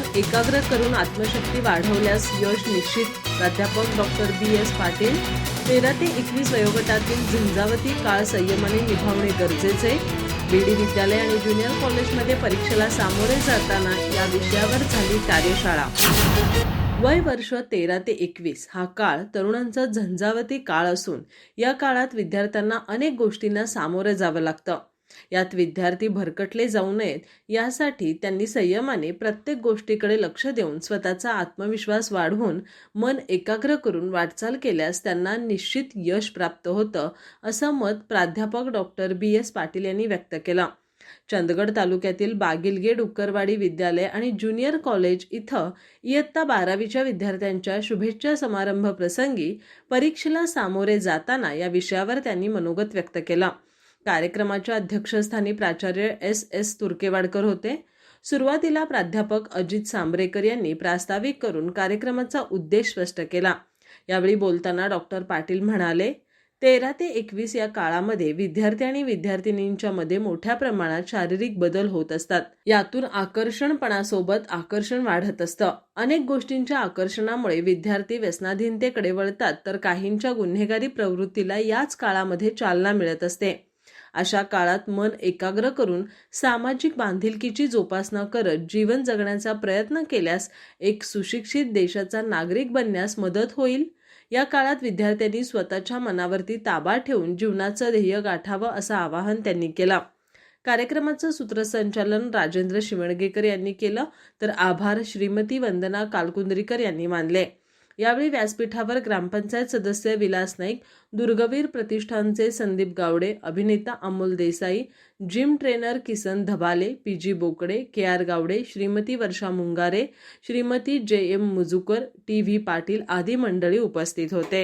मन एकाग्र करून आत्मशक्ती वाढवल्यास यश निश्चित. प्राध्यापक डॉक्टर बी एस पाटील. तेरा ते एकवीस वयोगटातील झंझावती काळ संयमाने निभावणे गरजेचे. बीडी विद्यालय आणि ज्युनियर कॉलेजमध्ये परीक्षेला सामोरे जाताना या विषयावर झाली कार्यशाळा. वय वर्ष तेरा ते एकवीस हा काळ तरुणांचा झंझावती काळ असून या काळात विद्यार्थ्यांना अनेक गोष्टींना सामोरं जावं लागतं. यात विद्यार्थी भरकटले जाऊ नयेत यासाठी त्यांनी संयमाने प्रत्येक गोष्टीकडे लक्ष देऊन स्वतःचा आत्मविश्वास वाढवून मन एकाग्र करून वाटचाल केल्यास त्यांना निश्चित यश प्राप्त होतं असं मत प्राध्यापक डॉक्टर बी. एस. पाटील यांनी व्यक्त केलं. चंदगड तालुक्यातील बागिलगे डुक्करवाडी विद्यालय आणि ज्युनियर कॉलेज इथं इयत्ता बारावीच्या विद्यार्थ्यांच्या शुभेच्छा समारंभ प्रसंगी परीक्षेला सामोरे जाताना या विषयावर त्यांनी मनोगत व्यक्त केला. कार्यक्रमाच्या अध्यक्षस्थानी प्राचार्य एस एस तुर्केवाडकर होते. सुरुवातीला प्राध्यापक अजित सांबरेकर यांनी प्रास्ताविक करून कार्यक्रमाचा उद्देश स्पष्ट केला. यावेळी बोलताना डॉक्टर पाटील म्हणाले तेरा ते एकवीस या काळामध्ये विद्यार्थी आणि विद्यार्थिनींच्या मध्ये मोठ्या प्रमाणात शारीरिक बदल होत असतात. यातून आकर्षणपणासोबत आकर्षण वाढत असतं. अनेक गोष्टींच्या आकर्षणामुळे विद्यार्थी व्यसनाधीनतेकडे वळतात तर काहींच्या गुन्हेगारी प्रवृत्तीला याच काळामध्ये चालना मिळत असते. अशा काळात मन एकाग्र करून सामाजिक बांधिलकीची जोपासना करत जीवन जगण्याचा प्रयत्न केल्यास एक सुशिक्षित देशाचा नागरिक बनण्यास मदत होईल? या काळात विद्यार्थ्यांनी स्वतःच्या मनावरती ताबा ठेवून जीवनाचं ध्येय गाठावं असं आवाहन त्यांनी केलं. कार्यक्रमाचं सूत्रसंचालन राजेंद्र शिवणगेकर यांनी केलं. तर आभार श्रीमती वंदना कालकुंद्रीकर यांनी मानले. यावेळी व्यासपीठावर ग्रामपंचायत सदस्य विलास नाईक दुर्गवीर प्रतिष्ठानचे संदीप गावडे अभिनेता Amol Desai gym trainer Kisan Dhabale P G Bokade K R Gawade Shrimati Varsha Mungare Shrimati J M Mujukar T V Patil आदी मंडळी उपस्थित होते.